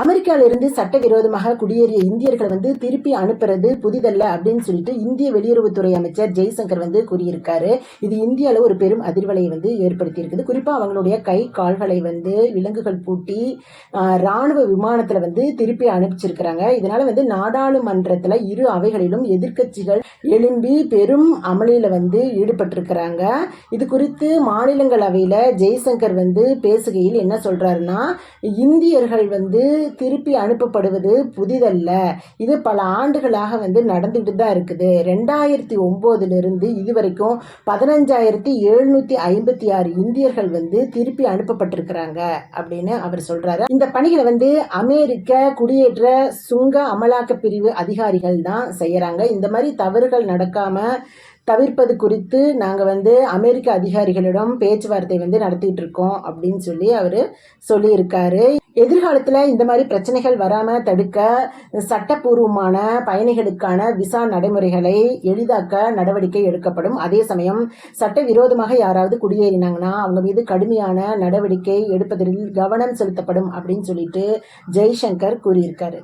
அமெரிக்காவிலிருந்து சட்டவிரோதமாக குடியேறிய இந்தியர்களை வந்து திருப்பி அனுப்புறது புதிதல்ல அப்படின்னு சொல்லிட்டு இந்திய வெளியுறவுத்துறை அமைச்சர் ஜெய்சங்கர் வந்து கூறியிருக்காரு. இது இந்தியாவில் ஒரு பெரும் அதிர்வலையை வந்து ஏற்படுத்தி இருக்குது குறிப்பாக அவங்களுடைய கை கால்களை வந்து விலங்குகள் பூட்டி ராணுவ விமானத்தில் வந்து திருப்பி அனுப்பிச்சிருக்கிறாங்க. இதனால வந்து நாடாளுமன்றத்தில் இரு அவைகளிலும் எதிர்க்கட்சிகள் எழும்பி பெரும் அமளியில் வந்து ஈடுபட்டிருக்கிறாங்க. இது குறித்து மாநிலங்களவையில் ஜெய்சங்கர் வந்து பேசுகையில் என்ன சொல்றாருன்னா இந்தியர்கள் வந்து திருப்பி அனுப்பப்படுவது புதிதல்ல. இது பல ஆண்டுகளாக வந்து நடந்துகிட்டு தான் இருக்குது. ரெண்டாயிரத்தி ஒம்போதுலேருந்து இது வரைக்கும் பதினஞ்சாயிரத்தி எழுநூற்றி ஐம்பத்தி ஆறு இந்தியர்கள் வந்து திருப்பி அனுப்பப்பட்டிருக்கிறாங்க அப்படின்னு அவர் சொல்கிறாரு இந்த பணிகளை வந்து அமெரிக்க குடியேற்ற சுங்க அமலாக்க பிரிவு அதிகாரிகள் தான் செய்கிறாங்க இந்த மாதிரி தவறுகள் நடக்காமல் தவிர்ப்பது குறித்து நாங்கள் வந்து அமெரிக்க அதிகாரிகளிடம் பேச்சுவார்த்தை வந்து நடத்திட்டு இருக்கோம் அப்படின்னு சொல்லி அவர் சொல்லியிருக்காரு. எதிர்காலத்தில் இந்த மாதிரி பிரச்சனைகள் வராமல் தடுக்க சட்டப்பூர்வமான பயணிகளுக்கான விசா நடைமுறைகளை எளிதாக்க நடவடிக்கை எடுக்கப்படும். அதே சமயம் சட்டவிரோதமாக யாராவது குடியேறினாங்கன்னா அவங்க மீது கடுமையான நடவடிக்கை எடுப்பதில் கவனம் செலுத்தப்படும் அப்படின்னு சொல்லிட்டு ஜெய்சங்கர் கூறியிருக்காரு.